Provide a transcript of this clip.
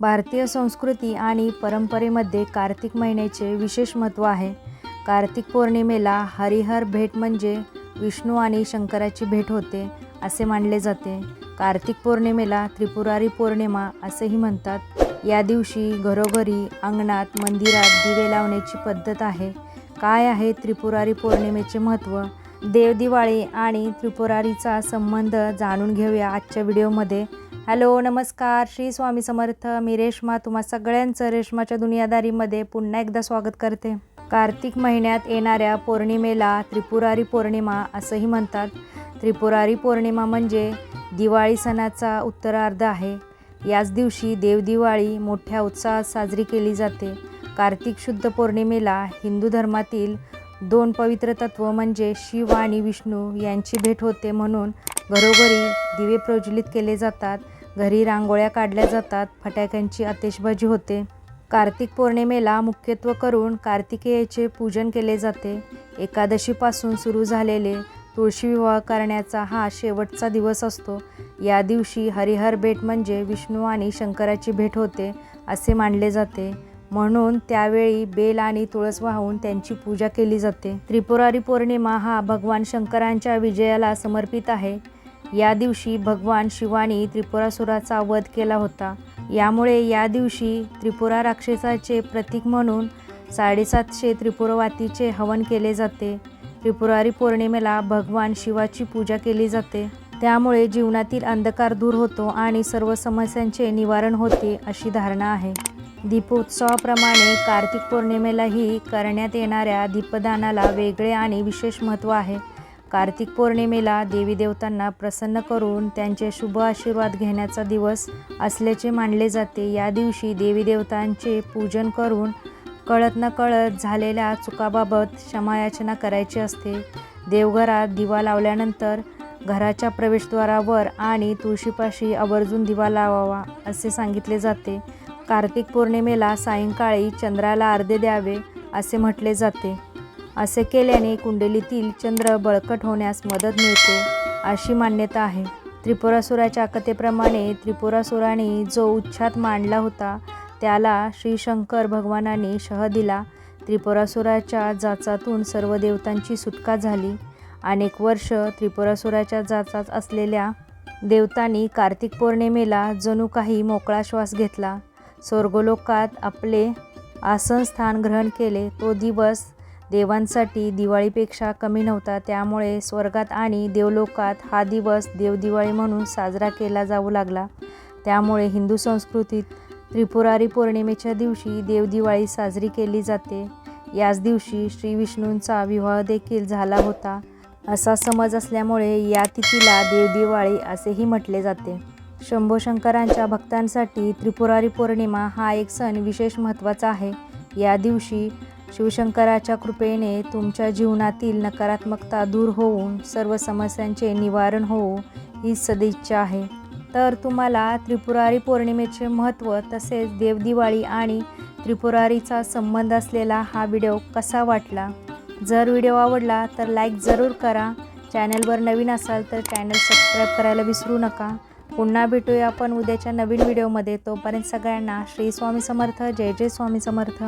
भारतीय संस्कृती आणि परंपरेमध्ये कार्तिक महिन्याचे विशेष महत्त्व आहे. कार्तिक पौर्णिमेला हरिहर भेट म्हणजे विष्णू आणि शंकराची भेट होते असे मानले जाते. कार्तिक पौर्णिमेला त्रिपुरारी पौर्णिमा असेही म्हणतात. या दिवशी घरोघरी अंगणात मंदिरात दिवे लावण्याची पद्धत आहे. काय आहे त्रिपुरारी पौर्णिमेचे महत्त्व? देवदिवाळी आणि त्रिपुरारीचा संबंध जाणून घेऊया आजच्या व्हिडिओमध्ये. हॅलो नमस्कार. श्री स्वामी समर्थ. मी रेश्मा. तुम्हा सगळ्यांचं रेश्माच्या दुनियादारीमध्ये पुन्हा एकदा स्वागत करते. कार्तिक महिन्यात येणाऱ्या पौर्णिमेला त्रिपुरारी पौर्णिमा असंही म्हणतात. त्रिपुरारी पौर्णिमा म्हणजे दिवाळी सणाचा उत्तरार्ध आहे. याच दिवशी देवदिवाळी मोठ्या उत्साहात साजरी केली जाते. कार्तिक शुद्ध पौर्णिमेला हिंदू धर्मातील दोन पवित्र तत्व म्हणजे शिव आणि विष्णू यांची भेट होते म्हणून घरोघरी दिवे प्रज्वलित केले जातात. घरी रांगोळ्या काढल्या जातात फटाक्यांची आतिषबाजी होते. कार्तिक पौर्णिमेला मुख्यत्व करून कार्तिकेयाचे पूजन केले जाते. एकादशीपासून सुरू झालेले तुळशी विवाह करण्याचा हा शेवटचा दिवस असतो. या दिवशी हरिहर भेट म्हणजे विष्णू आणि शंकराची भेट होते असे मानले जाते. म्हणून त्यावेळी बेल आणि तुळस वाहून त्यांची पूजा केली जाते. त्रिपुरारी पौर्णिमा हा भगवान शंकरांच्या विजयाला समर्पित आहे. या दिवशी भगवान शिवानी त्रिपुरासुराचा वध केला होता. यामुळे या दिवशी त्रिपुरा राक्षसाचे प्रतीक म्हणून साडेसातशे त्रिपुरवातीचे हवन केले जाते. त्रिपुरारी पौर्णिमेला भगवान शिवाची पूजा केली जाते. त्यामुळे जीवनातील अंधकार दूर होतो आणि सर्व समस्यांचे निवारण होते अशी धारणा आहे. दीपोत्सवाप्रमाणे कार्तिक पौर्णिमेलाही करण्यात येणाऱ्या दीपदानाला वेगळे आणि विशेष महत्त्व आहे. कार्तिक पौर्णिमेला देवी देवतांना प्रसन्न करून त्यांचे शुभ आशीर्वाद घेण्याचा दिवस असल्याचे मानले जाते. या दिवशी देवी देवतांचे पूजन करून कळत न कळत झालेल्या चुकाबाबत क्षमायाचना करायची असते. देवघरात दिवा लावल्यानंतर घराच्या प्रवेशद्वारावर आणि तुळशीपाशी आवर्जून दिवा लावावा असे सांगितले जाते. कार्तिक पौर्णिमेला सायंकाळी चंद्राला अर्धे द्यावे असे म्हटले जाते. असे केल्याने कुंडलीतील चंद्र बळकट होण्यास मदत मिळते अशी मान्यता आहे. त्रिपुरासुराच्या कथेप्रमाणे त्रिपुरासुराने जो उच्छाद मांडला होता त्याला श्रीशंकर भगवानाने शह दिला. त्रिपुरासुराच्या जाचातून सर्व देवतांची सुटका झाली. अनेक वर्ष त्रिपुरासुराच्या जाचात असलेल्या देवतांनी कार्तिक पौर्णिमेला जणू काही मोकळा श्वास घेतला. स्वर्गलोकात आपले आसनस्थान ग्रहण केले. तो दिवस देवांसाठी दिवाळीपेक्षा कमी नव्हता. त्यामुळे स्वर्गात आणि देवलोकात हा दिवस देवदिवाळी म्हणून साजरा केला जाऊ लागला. त्यामुळे हिंदू संस्कृतीत त्रिपुरारी पौर्णिमेच्या दिवशी देवदिवाळी साजरी केली जाते. याच दिवशी श्री विष्णूंचा विवाह देखील झाला होता. असा समज असल्यामुळे या तिथीला देवदिवाळी असेही म्हटले जाते. शंभो शंकरांच्या भक्तांसाठी त्रिपुरारी पौर्णिमा हा एक सण विशेष महत्त्वाचा आहे. या दिवशी शिवशंकराच्या कृपेने तुमच्या जीवनातील नकारात्मकता दूर होऊन सर्व समस्यांचे निवारण होऊ ही सदिच्छा आहे. तर तुम्हाला त्रिपुरारी पौर्णिमेचे महत्त्व तसेच देवदिवाळी आणि त्रिपुरारीचा संबंध असलेला हा व्हिडिओ कसा वाटला? जर व्हिडिओ आवडला तर लाईक जरूर करा. चॅनलवर नवीन असाल तर चॅनल सबस्क्राईब करायला विसरू नका. पुन्हा भेटूया आपण उद्याच्या नवीन व्हिडिओमध्ये. तोपर्यंत सगळ्यांना श्री स्वामी समर्थ. जय जय स्वामी समर्थ.